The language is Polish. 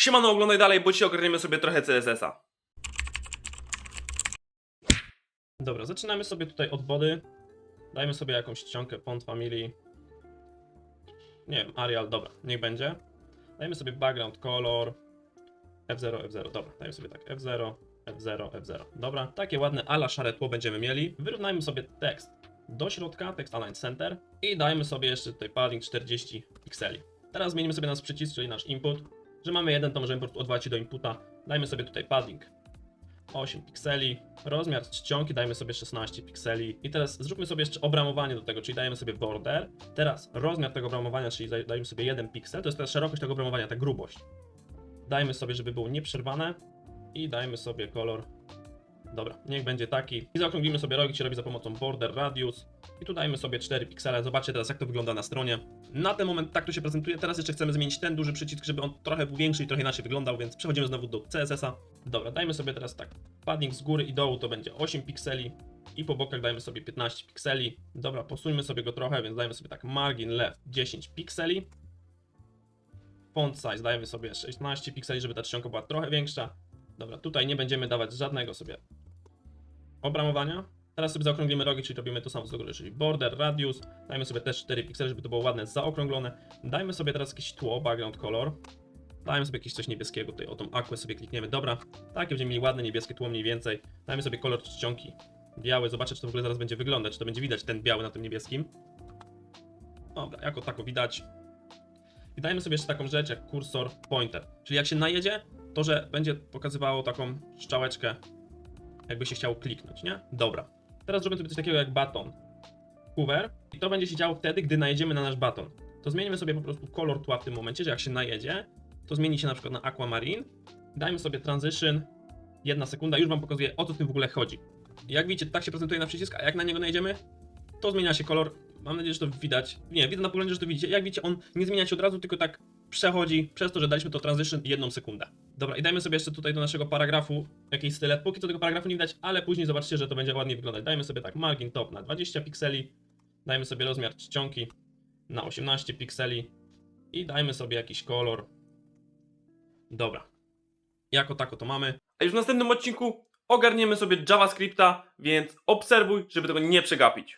Siemano, oglądaj dalej, bo dzisiaj ogarniemy sobie trochę CSS-a. Dobra, zaczynamy sobie tutaj od body. Dajmy sobie jakąś czcionkę font family. Nie wiem, Arial, dobra, niech będzie. Dajmy sobie background color. F0, F0, dobra, dajmy sobie tak F0, F0, F0. Dobra, takie ładne ala szare tło będziemy mieli. Wyrównajmy sobie tekst do środka, tekst align center i dajmy sobie jeszcze tutaj padding 40 pikseli. Teraz zmienimy sobie nasz przycisk, czyli nasz input. Że mamy jeden, to możemy odwołać się do inputa. Dajmy sobie tutaj padding 8 pikseli, rozmiar czcionki dajmy sobie 16 pikseli i teraz zróbmy sobie jeszcze obramowanie do tego, czyli dajemy sobie border. Teraz rozmiar tego obramowania, czyli daj- dajemy sobie 1 piksel, to jest teraz szerokość tego obramowania, ta grubość. Dajmy sobie, żeby było nieprzerwane i dajmy sobie kolor. Dobra, niech będzie taki. I zaokrąglimy sobie rogi, się robi za pomocą border radius. I tu dajmy sobie 4 piksele. Zobaczcie teraz, jak to wygląda na stronie. Na ten moment tak to się prezentuje. Teraz jeszcze chcemy zmienić ten duży przycisk, żeby on trochę był większy i trochę inaczej wyglądał, więc przechodzimy znowu do CSS-a. Dobra, dajmy sobie teraz tak. Padding z góry i dołu to będzie 8 pikseli. I po bokach dajmy sobie 15 pikseli. Dobra, posuńmy sobie go trochę, więc dajmy sobie tak margin left 10 pikseli. Font size dajemy sobie 16 pikseli, żeby ta czcionka była trochę większa. Dobra, tutaj nie będziemy dawać żadnego sobie obramowania. Teraz sobie zaokrąglimy rogi, czyli robimy to samo z góry, czyli border, radius. Dajmy sobie też 4 piksele, żeby to było ładne, zaokrąglone. Dajmy sobie teraz jakieś tło, background color. Dajmy sobie jakieś coś niebieskiego, tutaj o tą aquę sobie klikniemy. Dobra, takie będziemy mieli ładne niebieskie tło mniej więcej. Dajmy sobie kolor czcionki biały, zobaczę czy to w ogóle zaraz będzie wyglądać, czy to będzie widać ten biały na tym niebieskim. Dobra, jako tako widać. I dajmy sobie jeszcze taką rzecz jak kursor pointer, czyli jak się najedzie, to że będzie pokazywało taką strzałeczkę, jakby się chciało kliknąć, nie? Dobra. Teraz zrobimy sobie coś takiego jak baton. Hover. I to będzie się działo wtedy, gdy najedziemy na nasz baton. To zmienimy sobie po prostu kolor tła w tym momencie, że jak się najedzie, to zmieni się na przykład na aquamarine. Dajmy sobie transition. Jedna sekunda, już wam pokazuję o co w tym w ogóle chodzi. Jak widzicie, tak się prezentuje na przycisk, a jak na niego najedziemy, to zmienia się kolor. Mam nadzieję, że to widać. Nie, widzę na poglądzie, że to widzicie. Jak widzicie, on nie zmienia się od razu, tylko tak przechodzi przez to, że daliśmy to transition jedną sekundę. Dobra, i dajmy sobie jeszcze tutaj do naszego paragrafu jakiś stylet. Póki co tego paragrafu nie widać, ale później zobaczcie, że to będzie ładnie wyglądać. Dajmy sobie tak margin top na 20 pikseli. Dajmy sobie rozmiar czcionki na 18 pikseli. I dajmy sobie jakiś kolor. Dobra. Jako tako to mamy. A już w następnym odcinku ogarniemy sobie JavaScripta, więc obserwuj, żeby tego nie przegapić.